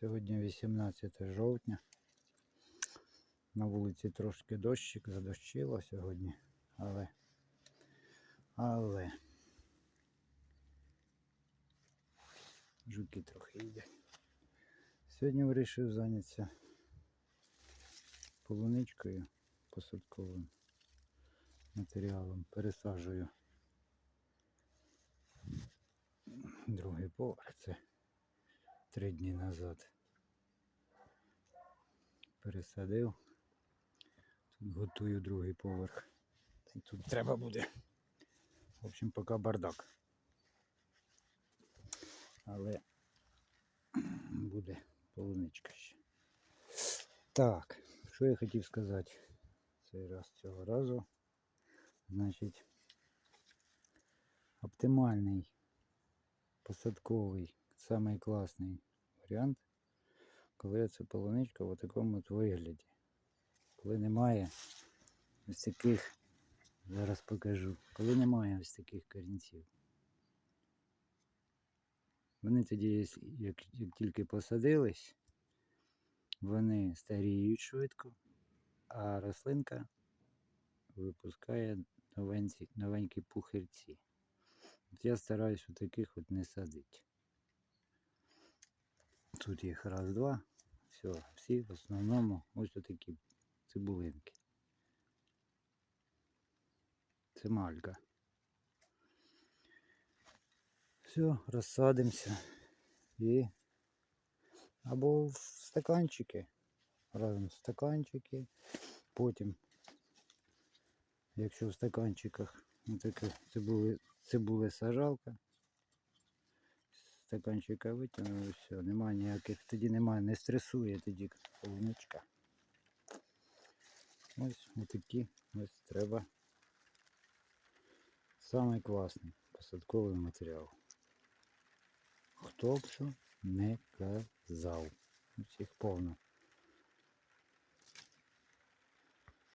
Сьогодні 18 жовтня. На вулиці трошки дощик, задощило сьогодні, але. Але. Жуки трохи їдять. Сьогодні вирішив зайнятися полуничкою посадковим матеріалом. Пересаджую другий поверх. Це три дні назад. Пересадив. Тут готую другий поверх. Й тут треба буде. В общем, поки бардак. Але буде полуничка ще. Так, що я хотів сказати цей раз цього разу. Значить, оптимальний посадковий, самий класний варіант, коли це полуничка в такому вигляді. Коли немає ось таких, зараз покажу, коли немає ось таких корінців. Вони тоді, як, тільки посадились, вони старіють швидко, а рослинка випускає новенці, новенькі пухирці. От я стараюсь у таких от не садити. Тут їх раз, два. Все, всі в основному ось такі цибулинки. Це малька. Все, розсадимося і або в стаканчики. Разом в стаканчики. Потім, якщо в стаканчиках ну, таке цибули, цибули сажалка, стаканчика витягнули, все, немає ніяких, тоді немає, не стресує тоді полуничка. Ось отакі ось треба. Самий класний посадковий матеріал. Хто б що не казав. Усіх повно.